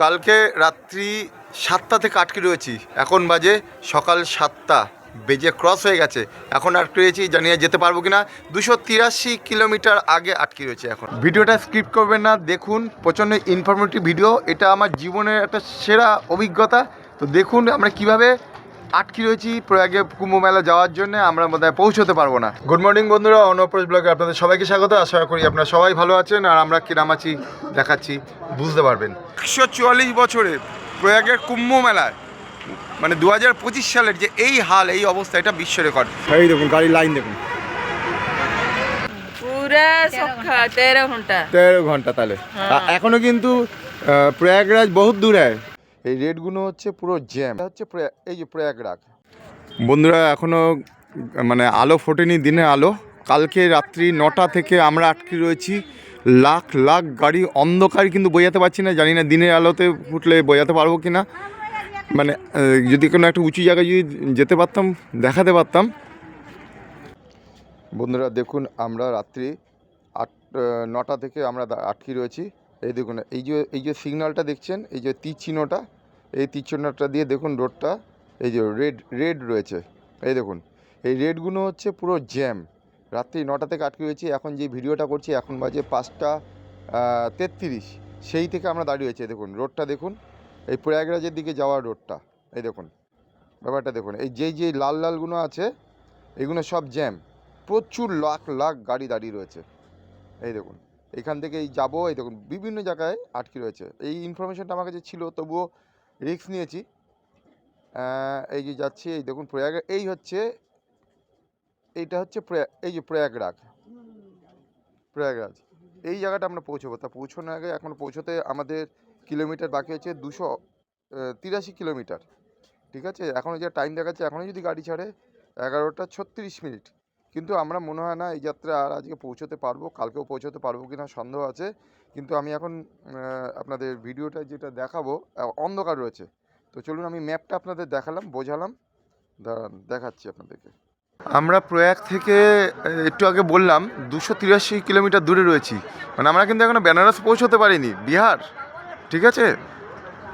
কালকে রাত্রি সাতটা থেকে আটকে রয়েছি। এখন বাজে সকাল সাতটা। বেজে ক্রস হয়ে গেছে। এখন আটকে রয়েছি, জানিয়ে যেতে পারব কিনা? দুশো তিরাশি কিলোমিটার আগে আটকে রয়েছে এখন। ভিডিওটা স্কিপ করবেন না। দেখুন, প্রচণ্ড ইনফরমেটিভ ভিডিও এটা আমার জীবনের একটা সেরা অভিজ্ঞতা। তো দেখুন আমরা কীভাবে আটকে রয়েছি প্রয়াগে কুম্ভ মেলা যাওয়ার জন্য আমরা বোধহয় পৌঁছতে পারব না। গুড মর্নিং বন্ধুরা অনপ্রজ ব্লগে আপনাদের সবাইকে স্বাগত। আশা করি আপনারা সবাই ভালো আছেন আর আমরা কিরাম আছি দেখাচ্ছি বুঝতে পারবেন। একশো চুয়াল্লিশ বছরে প্রয়াগের কুম্ভ মেলায় মানে দু হাজার পঁচিশ সালের যে এই হাল এই অবস্থা এটা বিশ্ব রেকর্ড। এই দেখুন গাড়ির লাইন দেখুন। পুরা তেরো ঘণ্টা। তেরো ঘণ্টা তাহলে। এখনও কিন্তু প্রয়াগরাজ বহুত দূরে। এই রেটগুলো হচ্ছে পুরো জ্যাম। হচ্ছে প্রয়া- এই যে প্রয়াগরাজ। বন্ধুরা এখনও মানে আলো ফোটেনি দিনে আলো। কালকে রাত্রি নটা থেকে আমরা আটকে রয়েছি। লাখ লাখ গাড়ি অন্ধকার কিন্তু বোঝাতে পারছি না। জানি না দিনের আলোতে ফুটলে বোঝাতে পারব কি না মানে যদি কোনো একটা উঁচু জায়গায় যদি যেতে পারতাম দেখাতে পারতাম। বন্ধুরা দেখুন আমরা রাত্রি আট নটা থেকে আমরা আটকে রয়েছি। এই দেখুন এই যে এই যে সিগন্যালটা দেখছেন এই যে তীর চিহ্নটা এই তীর দিয়ে দেখুন রোডটা, এই যে রেড রেড রয়েছে, এই দেখুন। এই রেডগুলো হচ্ছে পুরো জ্যাম। রাত্রি নটা থেকে আটকে রয়েছি, এখন যে ভিডিওটা করছি, এখন বাজে পাঁচটা তেত্রিশ। সেই থেকে আমরা দাঁড়িয়ে রয়েছি দেখুন, রোডটা দেখুন। এই প্রয়াগরাজের দিকে যাওয়ার রোডটা, এই দেখুন। ব্যাপারটা দেখুন, এই যেই যেই লাল লালগুলো আছে, এগুলো সব জ্যাম। প্রচুর লাখ লাখ গাড়ি দাঁড়িয়ে রয়েছে, এই দেখুন। এখান থেকে এই যাব, এই দেখুন, বিভিন্ন জায়গায় আটকে রয়েছে। এই ইনফরমেশনটা আমার কাছে ছিল, তবুও রিস্ক নিয়েছি। এই যে যাচ্ছি, এই দেখুন প্রয়াগ, এই হচ্ছে, এইটা হচ্ছে এই যে প্রয়াগরাজ। প্রয়াগরাজ। এই জায়গাটা আমরা পৌঁছবো। তা পৌঁছানোর আগে এখন পৌঁছতে আমাদের কিলোমিটার বাকি হচ্ছে দুশো তিরাশি কিলোমিটার। ঠিক আছে? এখনও যে টাইম দেখাচ্ছে এখনও যদি গাড়ি ছাড়ে, এগারোটা ছত্রিশ মিনিট। কিন্তু আমরা মনে হয় না এই যাত্রা আর আজকে পৌঁছতে পারব, কালকেও পৌঁছতে পারব কি না সন্দেহ আছে। কিন্তু আমি এখন আপনাদের ভিডিওটা যেটা দেখাবো অন্ধকার রয়েছে। তো চলুন আমি ম্যাপটা আপনাদের দেখালাম, বোঝালাম। দাঁড়ান, দেখাচ্ছি আপনাদেরকে। আমরা প্রয়াগ থেকে একটু আগে বললাম, দুশো তিরাশি কিলোমিটার দূরে রয়েছি। মানে আমরা কিন্তু এখনও বেনারস পৌঁছতে পারিনি, বিহার, ঠিক আছে?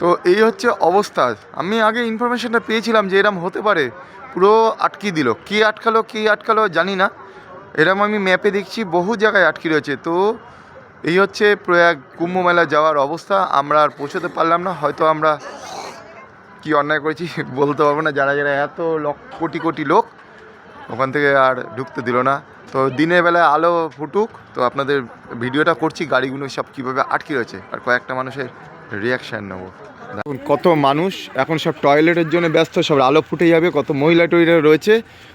তো এই হচ্ছে অবস্থা। আমি আগে ইনফরমেশনটা পেয়েছিলাম যে এরম হতে পারে। পুরো আটকে দিল। কি আটকালো কি আটকালো জানি না। এরম আমি ম্যাপে দেখছি, বহু জায়গায় আটকে রয়েছে। তো এই হচ্ছে প্রয়াগ কুম্ভ মেলা যাওয়ার অবস্থা। আমরা আর পৌঁছতে পারলাম না। হয়তো আমরা কি অন্যায় করেছি বলতে পারব না। যারা যারা এত লক্ষ, কোটি কোটি লোক, ওখান থেকে আর ঢুকতে দিল না। তো দিনের বেলায় আলো ফুটুক। তো আপনাদের ভিডিওটা করছি, গাড়িগুলো সব কীভাবে আটকে রয়েছে। আর কয়েকটা মানুষের রিয়াকশান নেব। কত মানুষ এখন সব টয়লেটের জন্য ব্যস্ত সব আলো ফুটে যাবে কত মহিলা টয়লেট রয়েছে।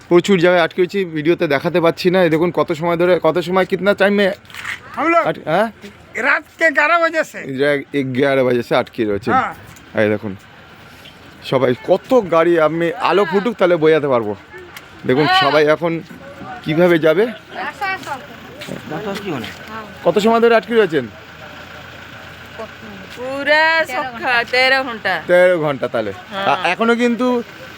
প্রচুর জায়গায় আটকে হয়েছি ভিডিওতে দেখাতে পাচ্ছি না। দেখুন কত সময় ধরে কত সময় কিতনা টাইমে হ্যাঁ? রাত বাজে এগারো বাজে সে আটকে রয়েছে। হ্যাঁ। এই দেখুন সবাই কত গাড়ি আমি আলো ফুটুক তাহলে বোঝাতে পারব। দেখুন সবাই এখন কীভাবে যাবে? কত সময় ধরে আটকে রয়েছেন? তেরো ঘন্টা তেরো ঘন্টা তাহলে আ- এখনো কিন্তু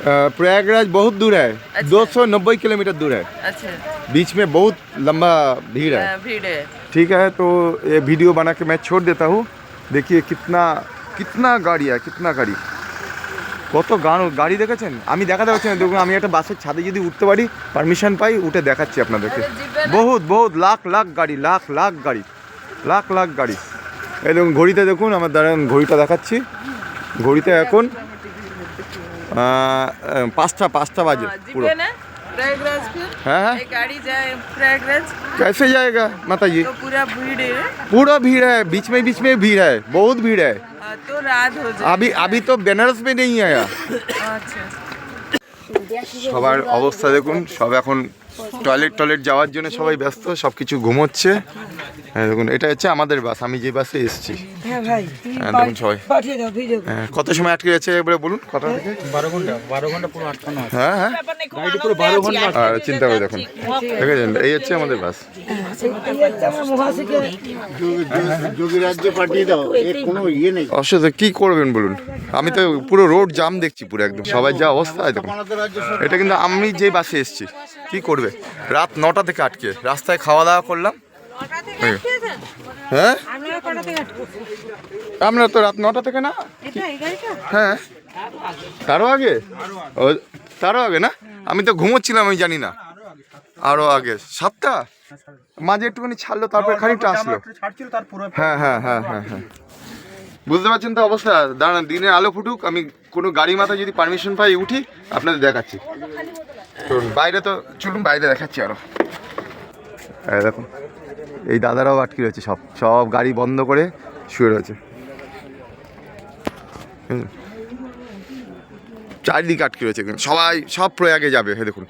अ, प्रयागराज बहुत दूर है दो सौ नब्बे किलोमीटर दूर है अच्छा बीच में बहुत लंबा भीड़ है हाँ, भीड़ है ठीक है तो ये वीडियो बना के मैं छोड़ देता हूँ देखिए कितना कितना गाड़ी है कितना गाड़ी কত গান গাড়ি দেখেছেন আমি দেখাতে পারছি না দেখুন আমি একটা বাসের ছাদে যদি উঠতে পারি পারমিশন পাই উঠে দেখাচ্ছি আপনাদেরকে বহুত বহুত লাখ লাখ গাড়ি লাখ লাখ গাড়ি লাখ লাখ গাড়ি এই দেখুন ঘড়িতে দেখুন আমার দাঁড়ান ঘড়িটা দেখাচ্ছি ঘড়িতে এখন আহ, আহ, পাঁচটা পাঁচটা বাজে हाँ, পুরো जीपे ना प्रयागराज फिर হ্যাঁ হ্যাঁ एक गाड़ी जाए प्रयागराज कैसे जाएगा माता जी तो पूरा भीड़ है पूरा भीड़ है बीच में बीच में भीड़ है बहुत भीड़ है हाँ, तो रात हो जाए अभी अभी तो बनारस में नहीं आया अच्छा সবার অবস্থা দেখুন সব এখন টয়লেট টয়লেট যাওয়ার জন্য সবাই ব্যস্ত সব কিছু ঘুমোচ্ছে হ্যাঁ দেখুন এটা হচ্ছে আমাদের বাস আমি যে বাসে এসেছি। হ্যাঁ ভাই হ্যাঁ দেখুন সবাই। পাঠিয়ে দাও ভিডিও হ্যাঁ, কত সময় আটকে গেছে এবারে বলুন কত থেকে? বারো ঘণ্টা বারো ঘণ্টা পুরো আটকানো আছে। হ্যাঁ হ্যাঁ। পুরো বারো ঘণ্টা আর চিন্তা করে দেখুন। দেখেছেন এই হচ্ছে আমাদের বাস। ইয়ে অসুবিধা কি করবেন বলুন? আমি তো পুরো রোড জাম দেখছি পুরো একদম সবাই যা অবস্থা দেখুন। এটা কিন্তু আমি যে বাসে এসেছি কি করবে? রাত নটা থেকে আটকে রাস্তায় খাওয়া দাওয়া করলাম। হ্যাঁ? আপনারা তো রাত নটা থেকে না? হ্যাঁ। তারও আগে? ও তারও আগে না? আমি তো ঘুমোচ্ছিলাম আমি জানি না। আরও আগে। সাতটা? মাঝে একটুখানি ছাড়লো তারপরে খানিকটা আসলো। ছাড়ছিল তার পুরো হ্যাঁ হ্যাঁ হ্যাঁ হ্যাঁ হ্যাঁ। বুঝতে পারছেন তো অবস্থা? দাঁড়ান দিনের আলো ফুটুক আমি কোনো গাড়ি মাথায় যদি পারমিশন পাই উঠি আপনাদের দেখাচ্ছি। চলুন বাইরে তো চলুন বাইরে দেখাচ্ছি আরও। দেখুন। এই দাদারাও আটকে রয়েছে, সব সব গাড়ি বন্ধ করে শুয়ে রয়েছে। চারিদিকে আটকে রয়েছে কিন্তু। সবাই, সব প্রয়াগে যাবে এই দেখুন।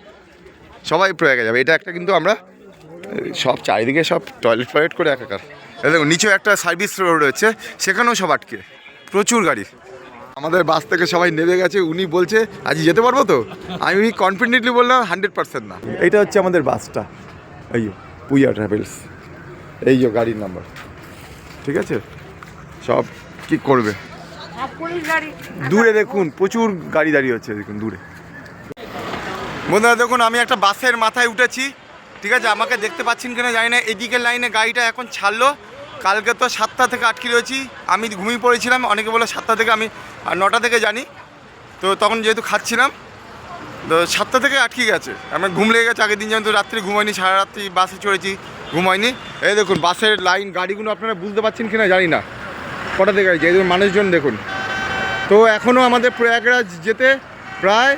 সবাই প্রয়াগে যাবে। এটা একটা কিন্তু আমরা, সব চারিদিকে সব টয়লেট ফয়লেট করে একাকার। দেখুন, নিচেও একটা সার্ভিস রোড রয়েছে, সেখানেও সব আটকে। প্রচুর গাড়ি। আমাদের বাস থেকে সবাই নেমে গেছে, উনি বলছে, আজ যেতে পারব তো? আমি কনফিডেন্টলি বললাম হান্ড্রেড পার্সেন্ট না। এটা হচ্ছে আমাদের বাসটা। এই পুইয়া ট্রাভেলস এই যে গাড়ির নাম্বার। ঠিক আছে? সব কি করবে। গাড়ি। দূরে দেখুন প্রচুর গাড়ি দাঁড়িয়ে হচ্ছে দেখুন দূরে। বন্ধুরা দেখুন আমি একটা বাসের মাথায় উঠেছি। ঠিক আছে আমাকে দেখতে পাচ্ছেন কিনা জানি না। এদিকের লাইনে গাড়িটা এখন ছাড়লো। কালকে তো সাতটা থেকে আটকে রয়েছি। আমি ঘুমিয়ে পড়েছিলাম অনেকে বলে সাতটা থেকে আমি আর নটা থেকে জানি। তো তখন যেহেতু খাচ্ছিলাম তো সাতটা থেকে আটকে গেছে। আমার ঘুম লেগে গেছে আগের দিন যেহেতু রাত্রি ঘুমাইনি সারা রাত্রি বাসে চড়েছি। ঘুমাইনি এই দেখুন, বাসের লাইন গাড়িগুলো আপনারা বুঝতে পারছেন কি না জানি না। কটা থেকে গাড়ি এই মানুষজন দেখুন। তো এখনও আমাদের প্রয়াগরাজ যেতে প্রায়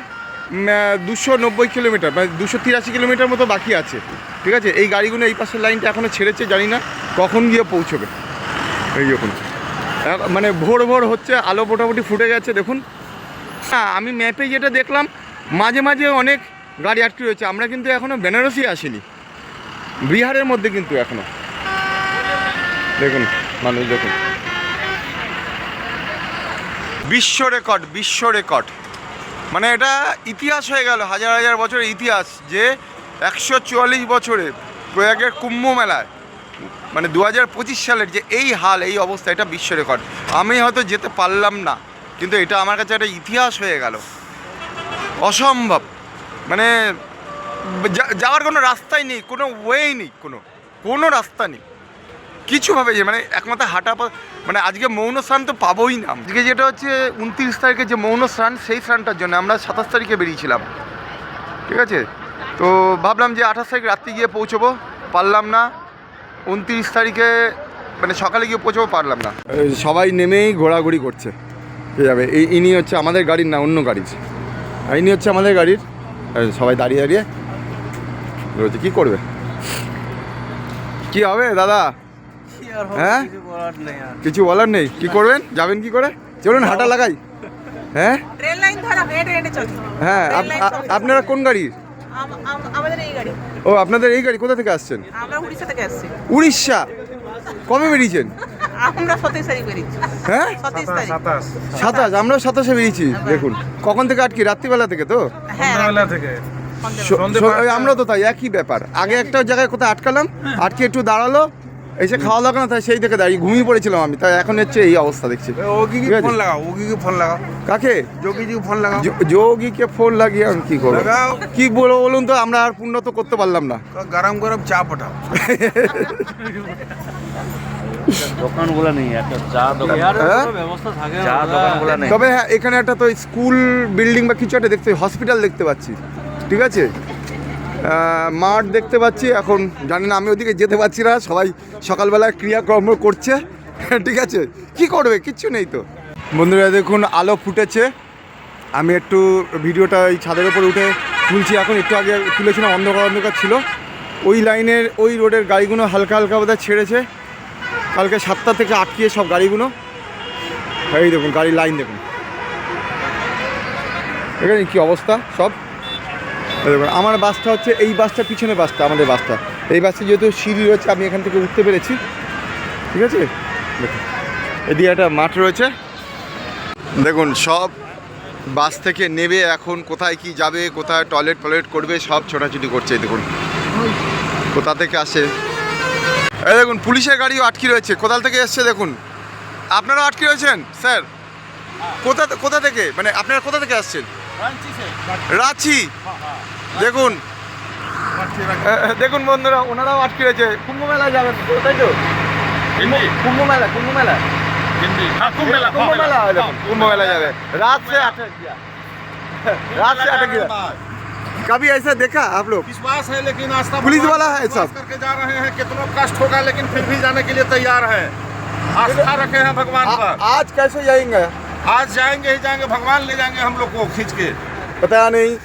দুশো নব্বই কিলোমিটার মানে দুশো তিরাশি কিলোমিটার মতো বাকি আছে। ঠিক আছে? এই গাড়িগুলো এই পাশের লাইনটা এখনও ছেড়েছে, জানি না কখন গিয়ে পৌঁছবে। এই দেখুন। মানে ভোর ভোর হচ্ছে, আলো মোটামুটি ফুটে গেছে, দেখুন। হ্যাঁ আমি ম্যাপে যেটা দেখলাম, মাঝে মাঝে অনেক গাড়ি আটকে রয়েছে। আমরা কিন্তু এখনও বেনারসি আসিনি। বিহারের মধ্যে কিন্তু এখনও দেখুন, মানুষ দেখুন। বিশ্ব রেকর্ড বিশ্ব রেকর্ড। মানে এটা ইতিহাস হয়ে গেল, হাজার হাজার বছরের ইতিহাস যে একশো চুয়াল্লিশ বছরে প্রয়াগের কুম্ভ মেলায় মানে দু হাজার পঁচিশ সালের যে এই হাল, এই অবস্থা, এটা বিশ্ব রেকর্ড। আমি হয়তো যেতে পারলাম না, কিন্তু এটা আমার কাছে একটা ইতিহাস হয়ে গেল। অসম্ভব। মানে যাওয়ার কোনো রাস্তাই নেই কোনো ওয়েই নেই কোনো কোনো রাস্তা নেই। কিছুভাবে যে মানে একমাত্র হাঁটা মানে আজকে মৌন স্নান তো পাবোই না আজকে যেটা হচ্ছে উনত্রিশ তারিখে যে মৌন স্নান সেই স্নানটার জন্য আমরা সাতাশ তারিখে বেরিয়েছিলাম। ঠিক আছে? তো ভাবলাম যে আঠাশ তারিখ রাত্রি গিয়ে পৌঁছবো পারলাম না। উনত্রিশ তারিখে মানে সকালে গিয়ে পৌঁছবো পারলাম না। সবাই নেমেই ঘোরাঘুরি করছে। ঠিক যাবে এই ইনি হচ্ছে আমাদের গাড়ির না অন্য গাড়ির। ইনি হচ্ছে আমাদের গাড়ির সবাই দাঁড়িয়ে দাঁড়িয়ে রয়েছে কী করবে? কি হবে দাদা? হ্যাঁ? কিছু বলার নেই কি করবেন? যাবেন কি করে? চলুন হাঁটা লাগাই। হ্যাঁ? ট্রেন লাইন ধরা হেঁটে হেঁটে চল। হ্যাঁ আপ- আপনারা কোন গাড়ির গাড়ি। ও আপনাদের এই গাড়ি কোথা থেকে আসছেন? উড়িষ্যা থেকে আসছি। উড়িষ্যা? কবে বেরিয়েছেন? আমরা সতেইশ তারিখ বেরিয়েছি। হ্যাঁ? সাতাশ আমরাও সাতাশে। বেরিয়েছি দেখুন। কখন থেকে আটকি? রাত্রিবেলা থেকে তো? হ্যাঁ থেকে। আমরা তো তাই একই ব্যাপার। আগে একটা জায়গায় কোথায় আটকালাম আটকে একটু দাঁড়াল এসে খাওয়া দাওয়া না তাই সেই থেকে দাঁড়িয়ে ঘুমিয়ে পড়েছিলাম আমি। তাই এখন হচ্ছে এই অবস্থা দেখছি। ওগি কি ফোন লাগাও ওগি কি ফোন লাগাও। কাকে? যোগী জি ফোন লাগাও যোগীকে ফোন লাগিয়ে আমি কি করব? কি বলব বলুন তো আমরা আর পূর্ণ তো করতে পারলাম না। গরম গরম চা পাঠাও দোকানগুলো নেই একটা চা দোকান। হ্যাঁ? চা দোকানগুলো নেই। তবে হ্যাঁ এখানে একটা তো স্কুল বিল্ডিং বা কিছু একটা দেখতে হসপিটাল দেখতে পাচ্ছি। ঠিক আছে? মাঠ দেখতে পাচ্ছি, এখন জানি না, আমি ওদিকে যেতে পারছি না, সবাই সকালবেলা ক্রিয়াকর্ম করছে, ঠিক আছে? কি করবে? কিচ্ছু নেই তো। বন্ধুরা, দেখুন, আলো ফুটেছে। আমি একটু ভিডিওটা এই ছাদের উপর উঠে তুলছি, এখন একটু আগে তুলেছিলাম অন্ধকার অন্ধকার ছিল। ওই লাইনের, ওই রোডের গাড়িগুলো হালকা হালকা বোধহয় ছেড়েছে। কালকে সাতটা থেকে আটকিয়ে সব গাড়িগুলো। এই দেখুন, গাড়ির লাইন দেখুন। এখানে কি অবস্থা? সব? আমার বাসটা হচ্ছে এই বাসটার পিছনে বাসটা, আমাদের বাসটা। এই বাসটা যেহেতু সিঁড়ি রয়েছে, আমি এখান থেকে উঠতে পেরেছি। ঠিক আছে? এদিকে একটা মাঠ রয়েছে। দেখুন, সব বাস থেকে নেবে এখন, কোথায় কি যাবে, কোথায় টয়লেট টয়লেট করবে, সব ছোটাছুটি করছে দেখুন। কোথা থেকে আসে? এই দেখুন, পুলিশের গাড়িও আটকে রয়েছে। কোথাল থেকে এসছে, দেখুন। আপনারাও আটকে রয়েছেন, স্যার? কোথা কোথা থেকে? মানে আপনারা কোথা থেকে আসছেন? রাঁচি দেখুন এ, এ, দেখুন বন্ধুরা ওনারাও আটকে রয়েছে কুম্ভ মেলায় যাবেন তো, তাই তো কুম্ভ মেলা কুম্ভ মেলা कुंभ मेला देखो, कुंभ मेला जावे रात से अटक गया रात से अटक गया कभी ऐसा देखा आप लोग विश्वास है लेकिन आस्था पुलिस वाला है सब करके जा रहे हैं कितना कष्ट होगा लेकिन फिर भी जाने के लिए तैयार है आस्था रखे हैं भगवान आ, पर आज कैसे जाएंगे आज जाएंगे ही जाएंगे भगवान ले जाएंगे हम लोग को खींच के पता नहीं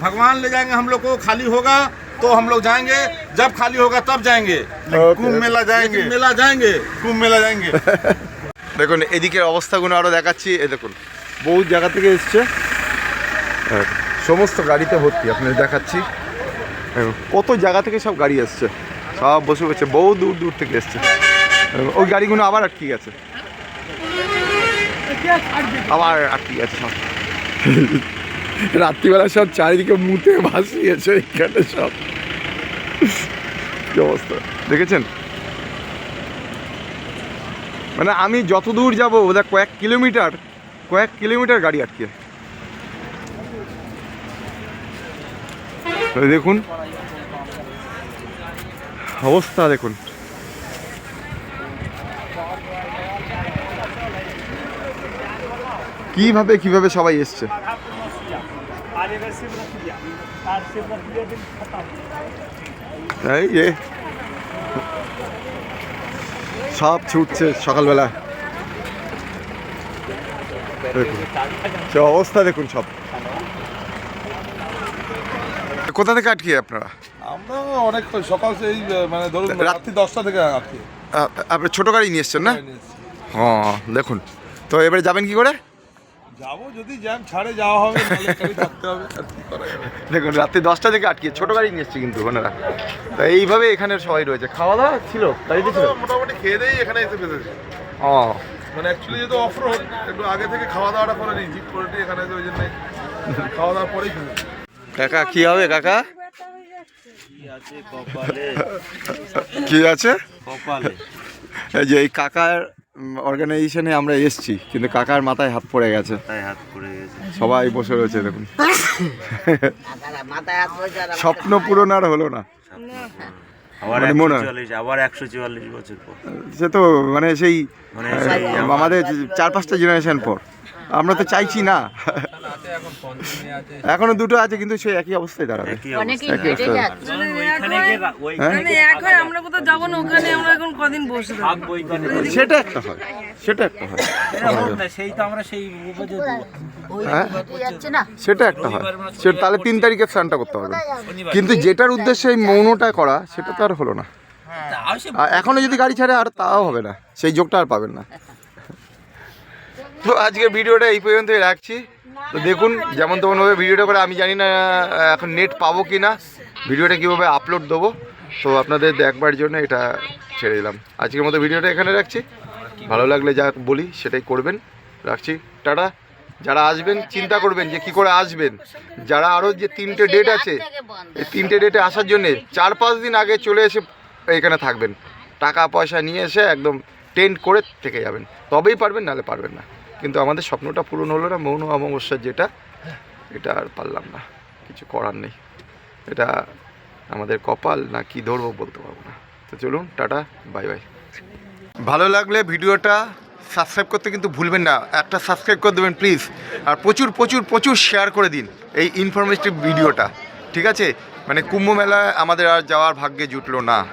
भगवान ले जाएंगे हम लोग को खाली होगा तो हम लोग जाएंगे जब खाली होगा तब जाएंगे Okay. कुंभ मेला जाएंगे मेला जाएंगे कुंभ मेला जाएंगे দেখুন এদিকের অবস্থাগুলো আরও দেখাচ্ছি এ দেখুন বহু জায়গা থেকে এসছে হ্যাঁ, সমস্ত গাড়িতে ভর্তি আপনাদের দেখাচ্ছি দেখুন, কত জায়গা থেকে সব গাড়ি এসছে সব বসে বসে বহু দূর দূর থেকে এসছে দেখুন, ওই গাড়িগুলো আবার আটকে গেছে আবার আটকে গেছে সব। রাত্রিবেলা সব চারিদিকে মুতে ভাসিয়েছে এখানে সব। কি অবস্থা? দেখেছেন? মানে আমি যত দূর যাব ওদের কয়েক কিলোমিটার কয়েক কিলোমিটার গাড়ি আটকে। দেখুন। অবস্থা দেখুন। কীভাবে কীভাবে সবাই এসছে? এই যে সব ছুটছে সকালবেলা। সে অবস্থা দেখুন সব। কোথা থেকে আটকে আপনারা? আমরা অনেক সকাল সেই মানে ধরুন রাত্রি দশটা থেকে আছি আপনি ছোট গাড়ি নিয়ে এসছেন না? হ্যাঁ দেখুন। তো এবারে যাবেন কি করে? যাব যদি জ্যাম ছাড়ে যাওয়া হবে থাকতে হবে। দেখুন রাত্রি দশটা থেকে আটকে ছোট গাড়ি নিয়ে এসছি কিন্তু ওনারা তো এইভাবে এখানে সবাই রয়েছে। খাওয়া দাওয়া ছিল গাড়িতে ছিল মোটামুটি খেয়ে দিয়ে এখানে এসে বেঁধেছি ও। মানে অ্যাকচুয়ালি যেহেতু অফ রোড একটু আগে থেকে খাওয়া দাওয়াটা করে নিয়েছি করে এখানে এসে ওই জন্য খাওয়া দাওয়ার পরেই ফেলেছি কাকা কি হবে কাকা? কপালে? কি আছে? কপালে। এই যে এই কাকার অর্গানাইজেশনে আমরা এসছি কিন্তু কাকার মাথায় হাত পড়ে গেছে। হাত পড়ে গেছে। সবাই বসে রয়েছে দেখুন। স্বপ্ন পূরণ আর হলো না। আবার মানে আবার একশো চুয়াল্লিশ বছর পর। সে তো মানে সেই মানে সেই আমাদের চার পাঁচটা জেনারেশন পর। আমরা তো চাইছি না। এখনও দুটো আছে কিন্তু সেই একই অবস্থায় দাঁড়াবে। অনেকেই হেঁটে যাচ্ছে হ্যাঁ আমরা কোথাও যাব না ওখানে আমরা এখন কদিন বসে থাকব সেটা একটা হয় সেটা একটা হয়। হ্যাঁ? হেঁটে যাচ্ছে না সেটা একটা হয়। সেটা তাহলে তিন তারিখে স্নানটা করতে হবে। কিন্তু যেটার উদ্দেশ্যে এই মৌনটা করা সেটা তো আর হলো না। আর এখনও যদি গাড়ি ছাড়ে আর তাও হবে না। সেই যোগটা আর পাবেন না। তো আজকে ভিডিওটা এই পর্যন্তই রাখছি। তো দেখুন, যেমন তেমনভাবে ভিডিওটা করে আমি জানি না এখন নেট পাবো কি না ভিডিওটা কীভাবে আপলোড দেবো। তো আপনাদের দেখবার জন্য এটা ছেড়ে দিলাম। আজকের মতো ভিডিওটা এখানে রাখছি। ভালো লাগলে যা বলি সেটাই করবেন। রাখছি। টাটা। যারা আসবেন, চিন্তা করবেন যে কি করে আসবেন। যারা আরও যে তিনটে ডেট আছে, এই তিনটে ডেটে আসার জন্য চার পাঁচ দিন আগে চলে এসে এখানে থাকবেন। টাকা পয়সা নিয়ে এসে একদম টেন্ট করে থেকে যাবেন। তবেই পারবেন, নাহলে পারবেন না। কিন্তু আমাদের স্বপ্নটা পূরণ হলো না, মৌন অমাবস্যার যেটা, এটা আর পারলাম না। কিছু করার নেই। এটা আমাদের কপাল না কি ধরবো বলতে পারব না। তো চলুন, টাটা, বাই বাই। ভালো লাগলে ভিডিওটা সাবস্ক্রাইব করতে কিন্তু ভুলবেন না। একটা সাবস্ক্রাইব করে দেবেন প্লিজ আর প্রচুর প্রচুর প্রচুর শেয়ার করে দিন এই ইনফরমেটিভ ভিডিওটা। ঠিক আছে? মানে কুম্ভ মেলায় আমাদের আর যাওয়ার ভাগ্যে জুটলো না।